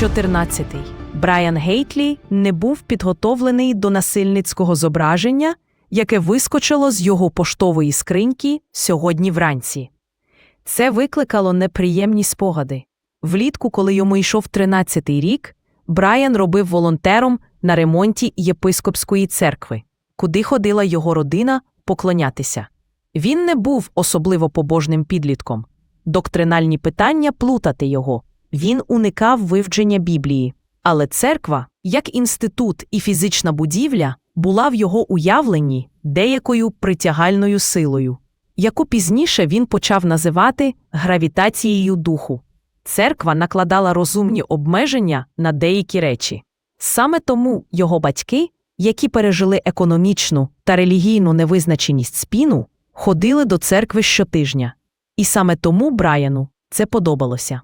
Розділ 14. Брайан Гейтлі не був підготовлений до насильницького зображення, яке вискочило з його поштової скриньки сьогодні вранці. Це викликало неприємні спогади. Влітку, коли йому йшов 13-й рік, Брайан робив волонтером на ремонті єпископської церкви, куди ходила його родина поклонятися. Він не був особливо побожним підлітком. Доктринальні питання плутати його. Він уникав вивчення Біблії. Але церква, як інститут і фізична будівля, була в його уявленні деякою притягальною силою, яку пізніше він почав називати гравітацією духу. Церква накладала розумні обмеження на деякі речі. Саме тому його батьки, які пережили економічну та релігійну невизначеність спіну, ходили до церкви щотижня. І саме тому Брайану це подобалося.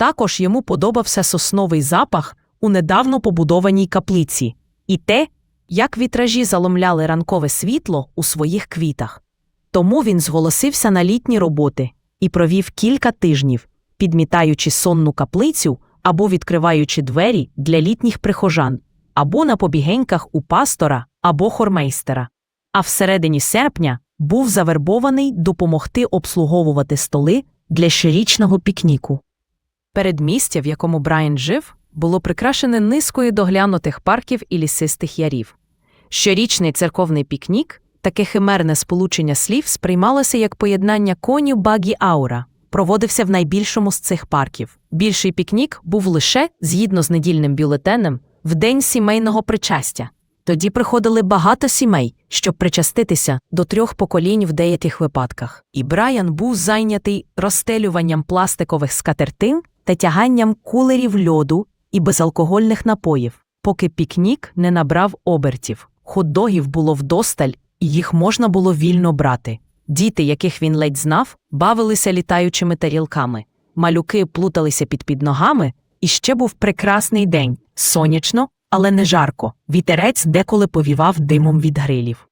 Також йому подобався сосновий запах у недавно побудованій каплиці і те, як вітражі заломляли ранкове світло у своїх квітах. Тому він зголосився на літні роботи і провів кілька тижнів, підмітаючи сонну каплицю або відкриваючи двері для літніх прихожан, або на побігеньках у пастора або хормейстера. А всередині серпня був завербований допомогти обслуговувати столи для щорічного пікніку. Передмістя, в якому Брайан жив, було прикрашене низкою доглянутих парків і лісистих ярів. Щорічний церковний пікнік, таке химерне сполучення слів, сприймалося як поєднання коню багі аура, проводився в найбільшому з цих парків. Більший пікнік був лише, згідно з недільним бюлетенем, в день сімейного причастя. Тоді приходили багато сімей, щоб причаститися до трьох поколінь в деяких випадках. І Брайан був зайнятий розстелюванням пластикових скатертин та тяганням кулерів льоду і безалкогольних напоїв, поки пікнік не набрав обертів. Хот-догів було вдосталь, і їх можна було вільно брати. Діти, яких він ледь знав, бавилися літаючими тарілками. Малюки плуталися під під ногами, і ще був прекрасний день сонячно, але не жарко. Вітерець деколи повівав димом від грилів.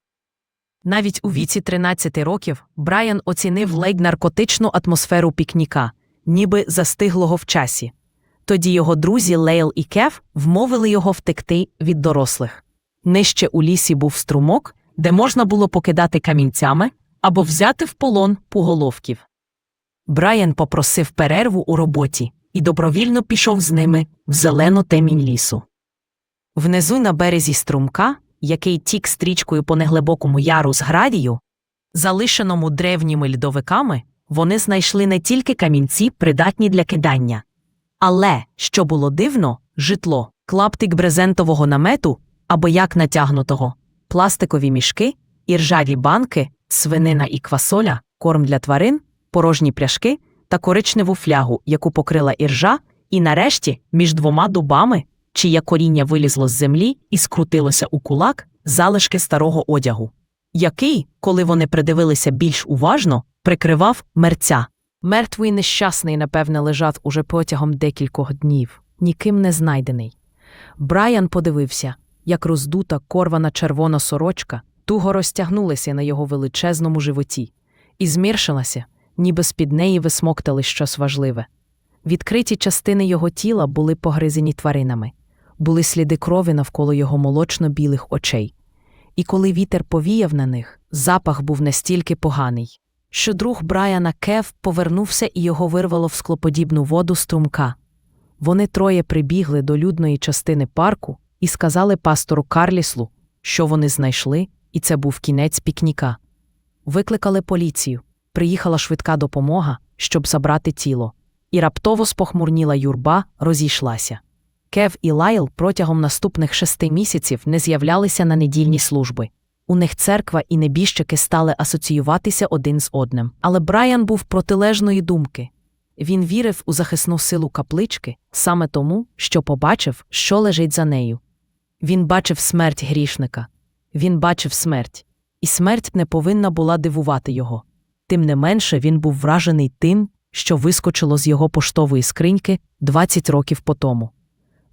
Навіть у віці 13 років Брайан оцінив ледь наркотичну атмосферу пікніка, ніби застиглого в часі. Тоді його друзі Лейл і Кев вмовили його втекти від дорослих. Нижче у лісі був струмок, де можна було покидати камінцями або взяти в полон пуголовків. Брайан попросив перерву у роботі і добровільно пішов з ними в зелену темінь лісу. Внизу на березі струмка, який тік стрічкою по неглибокому яру з гравію, залишеному древніми льдовиками, вони знайшли не тільки камінці, придатні для кидання. Але, що було дивно, житло, клаптик брезентового намету або як натягнутого, пластикові мішки, іржаві банки, свинина і квасоля, корм для тварин, порожні пляшки та коричневу флягу, яку покрила іржа, і нарешті між двома дубами, чиє коріння вилізло з землі і скрутилося у кулак, залишки старого одягу, який, коли вони придивилися більш уважно, прикривав мерця. Мертвий нещасний, напевне, лежав уже протягом декількох днів, ніким не знайдений. Брайан подивився, як роздута корвана червона сорочка туго розтягнулася на його величезному животі, і зміршилася, ніби з-під неї висмоктали щось важливе. Відкриті частини його тіла були погризені тваринами, були сліди крові навколо його молочно-білих очей. І коли вітер повіяв на них, запах був настільки поганий, що друг Брайана Кев повернувся і його вирвало в склоподібну воду струмка. Вони троє прибігли до людної частини парку і сказали пастору Карліслу, що вони знайшли, і це був кінець пікніка. Викликали поліцію, приїхала швидка допомога, щоб забрати тіло, і раптово спохмурніла юрба розійшлася. Кев і Лайл протягом наступних шести місяців не з'являлися на недільні служби. У них церква і небіжчики стали асоціюватися один з одним. Але Брайан був протилежної думки. Він вірив у захисну силу каплички саме тому, що побачив, що лежить за нею. Він бачив смерть грішника, він бачив смерть, і смерть не повинна була дивувати його. Тим не менше, він був вражений тим, що вискочило з його поштової скриньки 20 років по тому.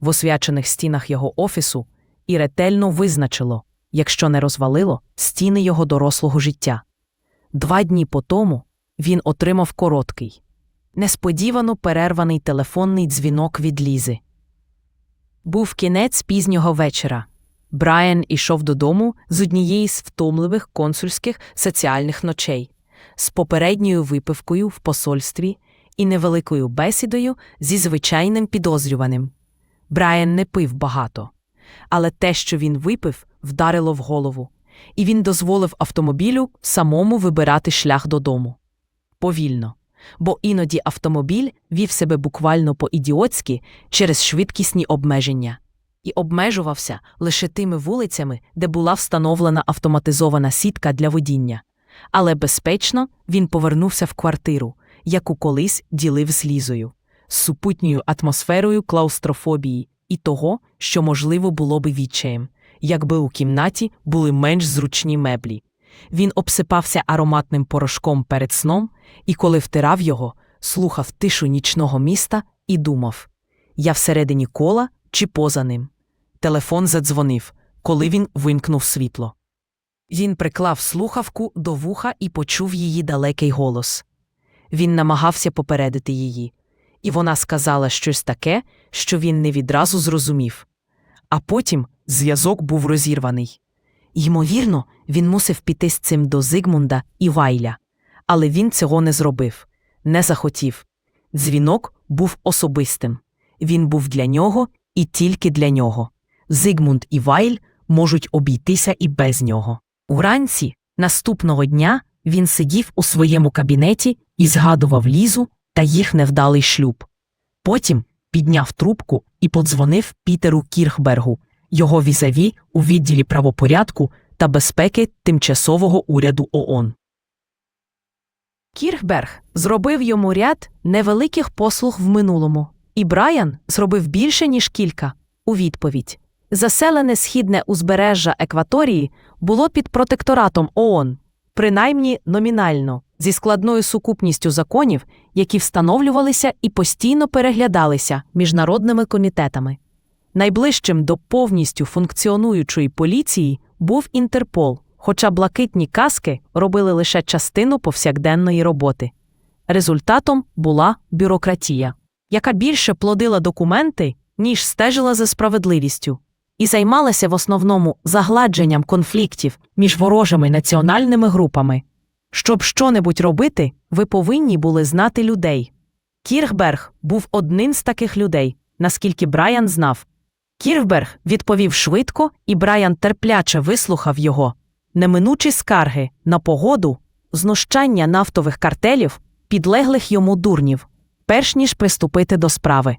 В освячених стінах його офісу і ретельно визначило, якщо не розвалило, стіни його дорослого життя. Два дні по тому він отримав короткий, несподівано перерваний телефонний дзвінок від Лізи. Був кінець пізнього вечора. Брайан ішов додому з однієї з втомливих консульських соціальних ночей, з попередньою випивкою в посольстві і невеликою бесідою зі звичайним підозрюваним. Брайан не пив багато, але те, що він випив, вдарило в голову, і він дозволив автомобілю самому вибирати шлях додому. Повільно, бо іноді автомобіль вів себе буквально по-ідіотськи через швидкісні обмеження і обмежувався лише тими вулицями, де була встановлена автоматизована сітка для водіння. Але безпечно він повернувся в квартиру, яку колись ділив з Лізою, з супутньою атмосферою клаустрофобії і того, що можливо було би відчаєм, якби у кімнаті були менш зручні меблі. Він обсипався ароматним порошком перед сном і, коли втирав його, слухав тишу нічного міста і думав: я всередині кола чи поза ним. Телефон задзвонив, коли він вимкнув світло. Він приклав слухавку до вуха і почув її далекий голос. Він намагався попередити її, і вона сказала щось таке, що він не відразу зрозумів. А потім зв'язок був розірваний. Ймовірно, він мусив піти з цим до Зигмунда і Вайля, але він цього не зробив, не захотів. Дзвінок був особистим. Він був для нього і тільки для нього. Зигмунд і Вайль можуть обійтися і без нього. Уранці наступного дня він сидів у своєму кабінеті і згадував Лізу та їх невдалий шлюб. Потім підняв трубку і подзвонив Пітеру Кірхбергу, його візаві у відділі правопорядку та безпеки тимчасового уряду ООН. Кірхберг зробив йому ряд невеликих послуг в минулому, і Брайан зробив більше, ніж кілька, у відповідь. Заселене східне узбережжя Екваторії було під протекторатом ООН, принаймні номінально, зі складною сукупністю законів, які встановлювалися і постійно переглядалися міжнародними комітетами. Найближчим до повністю функціонуючої поліції був Інтерпол, хоча блакитні каски робили лише частину повсякденної роботи. Результатом була бюрократія, яка більше плодила документи, ніж стежила за справедливістю, і займалася в основному загладженням конфліктів між ворожими національними групами. Щоб щонебудь робити, ви повинні були знати людей. Кірхберг був одним з таких людей, наскільки Брайан знав. Кірхберг відповів швидко, і Брайан терпляче вислухав його. Неминучі скарги на погоду, знущання нафтових картелів, підлеглих йому дурнів, перш ніж приступити до справи.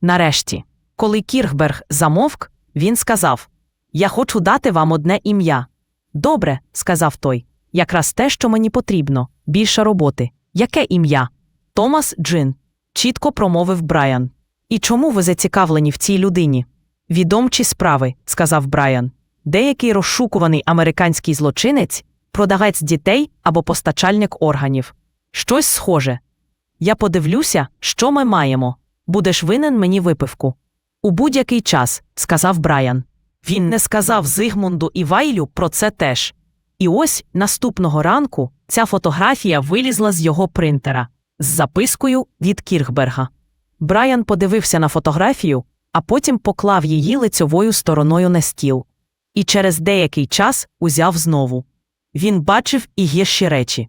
Нарешті, коли Кірхберг замовк, він сказав: Я хочу дати вам одне ім'я. Добре, сказав той. Якраз те, що мені потрібно, більше роботи. Яке ім'я? Томас Джин, чітко промовив Брайан. І чому ви зацікавлені в цій людині? Відомчі справи, сказав Брайан. Деякий розшукуваний американський злочинець, продавець дітей або постачальник органів. Щось схоже. Я подивлюся, що ми маємо. Будеш винен мені випивку. У будь-який час, сказав Брайан. Він не сказав Зигмунду і Вайлю про це теж. І ось наступного ранку ця фотографія вилізла з його принтера з запискою від Кірхберга. Брайан подивився на фотографію, а потім поклав її лицьовою стороною на стіл. І через деякий час узяв знову. Він бачив і гірші речі.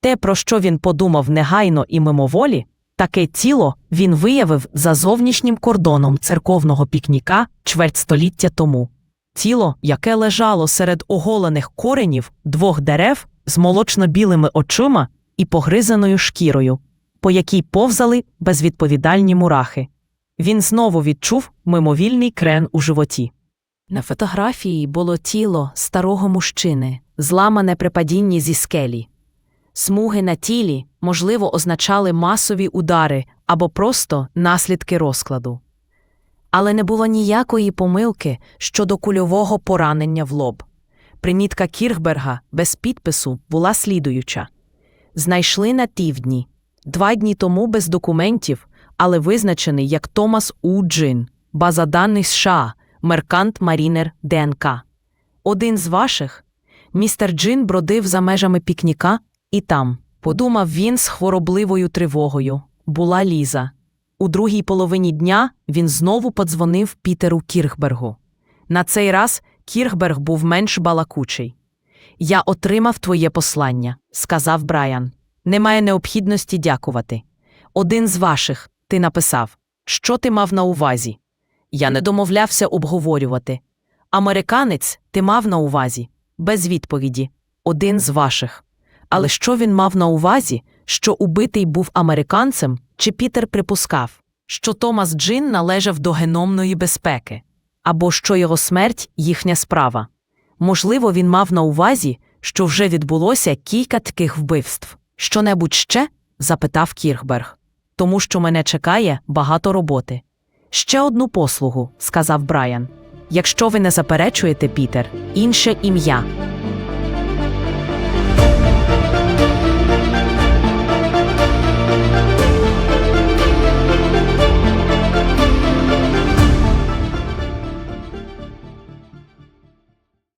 Те, про що він подумав негайно і мимоволі, таке тіло він виявив за зовнішнім кордоном церковного пікніка чверть століття тому. Тіло, яке лежало серед оголених коренів двох дерев з молочно-білими очима і погризаною шкірою, по якій повзали безвідповідальні мурахи. Він знову відчув мимовільний крен у животі. На фотографії було тіло старого мужчини, зламане при падінні зі скелі. Смуги на тілі, можливо, означали масові удари або просто наслідки розкладу. Але не було ніякої помилки щодо кульового поранення в лоб. Примітка Кірхберга без підпису була слідуюча знайшли на півдні, два дні тому без документів, але визначений як Томас У. Джин, база даних США, Меркант Марінер ДНК. Один з ваших. Містер Джин бродив за межами пікніка і там, подумав він з хворобливою тривогою. була Ліза. У другій половині дня він знову подзвонив Пітеру Кірхбергу. На цей раз Кірхберг був менш балакучий. Я отримав твоє послання, сказав Брайан. Немає необхідності дякувати. Один з ваших, ти написав. Що ти мав на увазі? Я не домовлявся обговорювати. Американець ти мав на увазі, без відповіді. Один з ваших. Але що він мав на увазі, що убитий був американцем, чи Пітер припускав, що Томас Джин належав до геномної безпеки, або що його смерть їхня справа? Можливо, він мав на увазі, що вже відбулося кілька таких вбивств. Що-небудь ще? запитав Кірхберг. Тому що мене чекає багато роботи. Ще одну послугу, сказав Брайан. Якщо ви не заперечуєте, Пітер, інше ім'я.